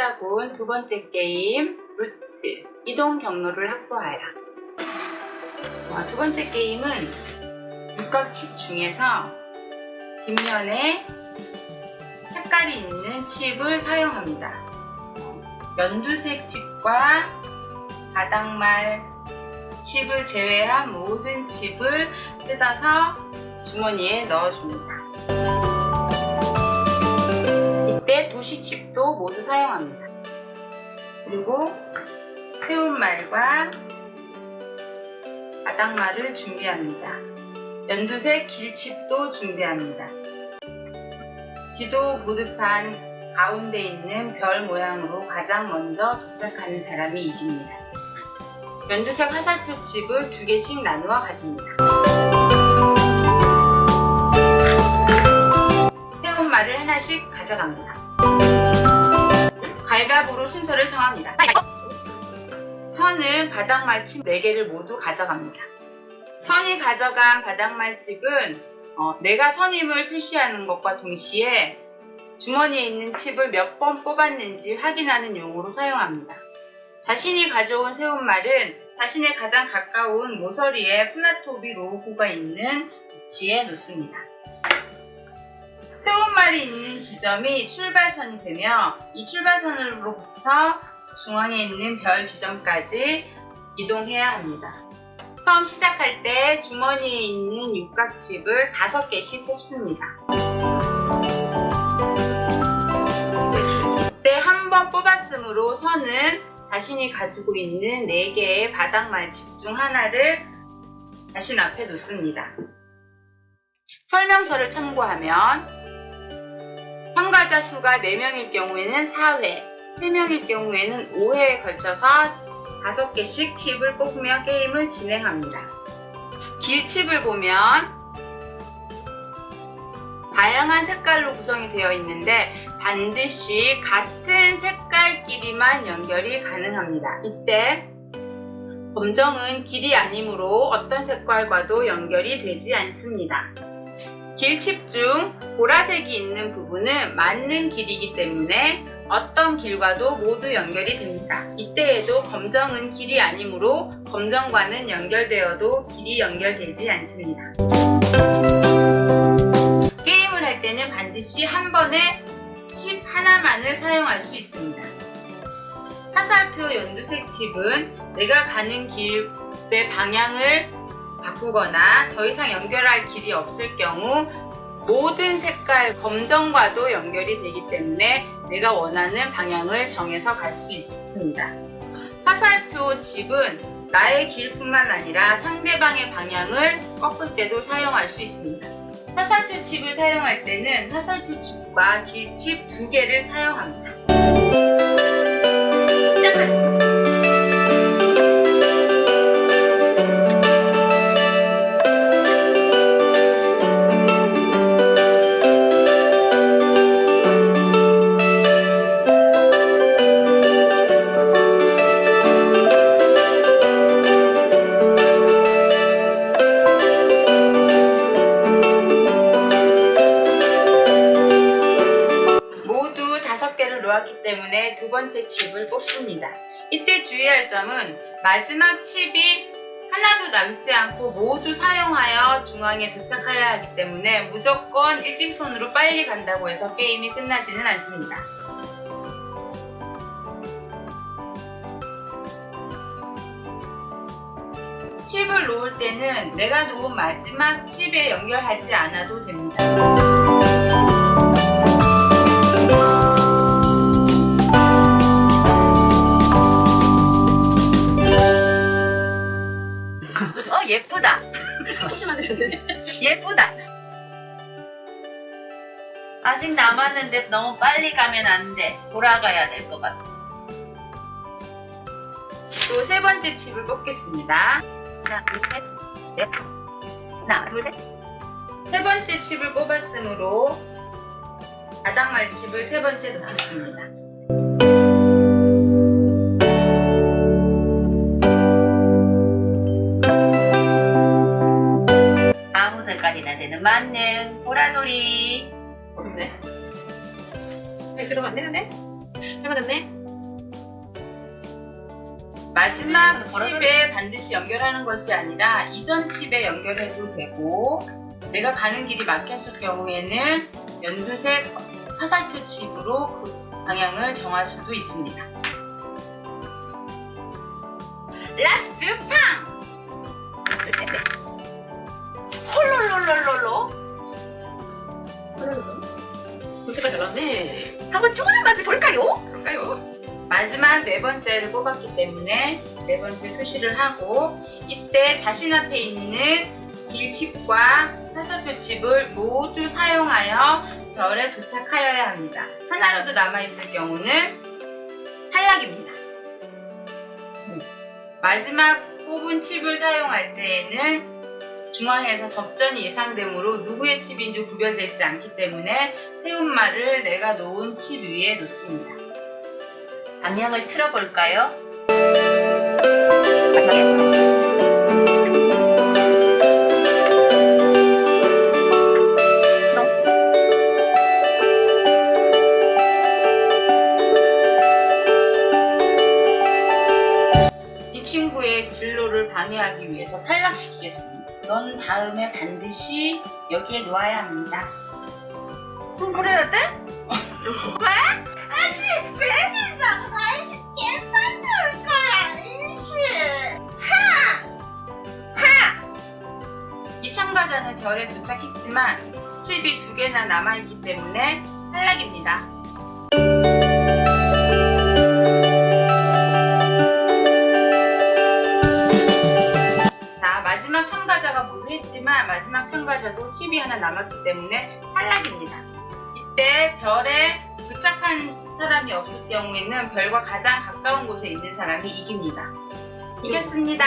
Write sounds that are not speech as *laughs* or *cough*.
시작은 두 번째 게임 루트 이동 경로를 확보하라. 어, 두 번째 게임은 육각칩 중에서 뒷면에 색깔이 있는 칩을 사용합니다. 어, 연두색 칩과 바닥말 칩을 제외한 모든 칩을 뜯어서 주머니에 넣어줍니다. 도시칩도 모두 사용합니다. 그리고 새우말과 바닥말을 준비합니다. 연두색 길칩도 준비합니다. 지도 보드판 가운데 있는 별 모양으로 가장 먼저 도착하는 사람이 이깁니다. 연두색 화살표 칩을 두 개씩 나누어 가집니다. 새우말을 하나씩 가져갑니다. 가위바위보로 순서를 정합니다. 선은 바닥말칩 4개를 모두 가져갑니다. 선이 가져간 바닥말칩은 어, 내가 선임을 표시하는 것과 동시에 주머니에 있는 칩을 몇 번 뽑았는지 확인하는 용으로 사용합니다. 자신이 가져온 새우말은 자신의 가장 가까운 모서리에 플라토비 로고가 있는 위치에 놓습니다. 새우말이 있는 지점이 출발선이 되며 이 출발선으로부터 중앙에 있는 별 지점까지 이동해야 합니다. 처음 시작할 때 주머니에 있는 육각칩을 5개씩 뽑습니다. 이때 한 번 뽑았으므로 선은 자신이 가지고 있는 4개의 바닥말칩 중 하나를 자신 앞에 놓습니다. 설명서를 참고하면 참가자 수가 4명일 경우에는 4회, 3명일 경우에는 5회에 걸쳐서 5개씩 칩을 뽑으며 게임을 진행합니다. 길칩을 보면 다양한 색깔로 구성이 되어 있는데 반드시 같은 색깔끼리만 연결이 가능합니다. 이때 검정은 길이 아니므로 어떤 색깔과도 연결이 되지 않습니다. 길칩 중 보라색이 있는 부분은 맞는 길이기 때문에 어떤 길과도 모두 연결이 됩니다. 이때에도 검정은 길이 아니므로 검정과는 연결되어도 길이 연결되지 않습니다. 게임을 할 때는 반드시 한 번에 칩 하나만을 사용할 수 있습니다. 화살표 연두색 칩은 내가 가는 길의 방향을 바꾸거나 더 이상 연결할 길이 없을 경우 모든 색깔 검정과도 연결이 되기 때문에 내가 원하는 방향을 정해서 갈 수 있습니다. 화살표 칩은 나의 길뿐만 아니라 상대방의 방향을 꺾을 때도 사용할 수 있습니다. 화살표 칩을 사용할 때는 화살표 칩과 길칩 두 개를 사용합니다. 두 번째 칩을 뽑습니다. 이때 주의할 점은 마지막 칩이 하나도 남지 않고 모두 사용하여 중앙에 도착해야 하기 때문에 무조건 일직선으로 빨리 간다고 해서 게임이 끝나지는 않습니다. 칩을 놓을 때는 내가 놓은 마지막 칩에 연결하지 않아도 됩니다. 아직 남았는데 너무 빨리 가면 안 돼. 돌아가야 될 것 같아. 또 세 번째 칩을 뽑겠습니다. 하나, 둘, 셋, 넷. 하나, 둘, 셋. 세 번째 칩을 뽑았으므로 바닥말 칩을 세 번째 넣겠습니다. 안 되는데? 잘못했네. 마지막 네, 칩에 반드시 연결하는 것이 아니라 이전 칩에 연결해도 되고 내가 가는 길이 막혔을 경우에는 연두색 화살표 칩으로 그 방향을 정할 수도 있습니다. 라스트 팡! 홀롤롤롤롤로. 골프가 잘 나왔네. 한번 쪼그는 맛을 볼까요? 볼까요? 마지막 네 번째를 뽑았기 때문에 네 번째 표시를 하고 이때 자신 앞에 있는 길칩과 화살표 칩을 모두 사용하여 별에 도착하여야 합니다. 하나라도 남아있을 경우는 탈락입니다. 음. 마지막 뽑은 칩을 사용할 때에는 중앙에서 접전이 예상되므로 누구의 칩인지 구별되지 않기 때문에 세운말을 내가 놓은 칩 위에 놓습니다. 방향을 틀어볼까요? 이 친구의 진로를 방해하기 위해서 탈락시키겠습니다. 넌 다음에 반드시 여기에 놓아야 합니다. 그럼 그래야 돼? *laughs* 이 참가자는 별에 도착했지만 칩이 두 개나 남아있기 때문에 탈락입니다. 참가자가 모두 했지만 마지막 참가자도 칩이 하나 남았기 때문에 탈락입니다. 이때 별에 도착한 사람이 없을 경우에는 별과 가장 가까운 곳에 있는 사람이 이깁니다. 이겼습니다.